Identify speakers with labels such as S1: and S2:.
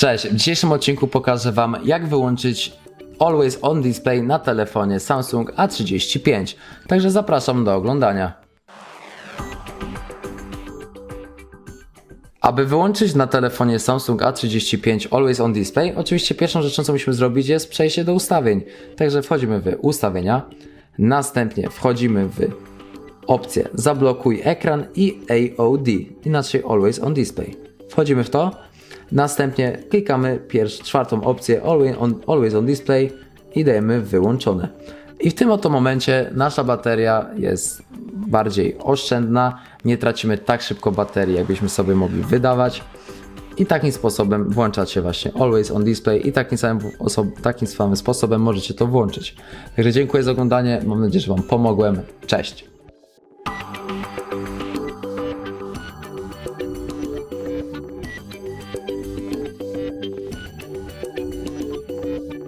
S1: Cześć, w dzisiejszym odcinku pokażę Wam jak wyłączyć Always On Display na telefonie Samsung A35. Także zapraszam do oglądania. Aby wyłączyć na telefonie Samsung A35 Always On Display, oczywiście pierwszą rzeczą co musimy zrobić jest przejście do ustawień. Także wchodzimy w ustawienia, następnie wchodzimy w opcję zablokuj ekran i AOD, inaczej Always On Display. Wchodzimy w to, następnie klikamy pierwszą, czwartą opcję Always on, Always on Display i dajemy wyłączone. I w tym oto momencie nasza bateria jest bardziej oszczędna, nie tracimy tak szybko baterii, jakbyśmy sobie mogli wydawać. I takim sposobem włączacie właśnie Always on Display i takim samym, takim samym sposobem możecie to włączyć. Także dziękuję za oglądanie, mam nadzieję, że Wam pomogłem. Cześć!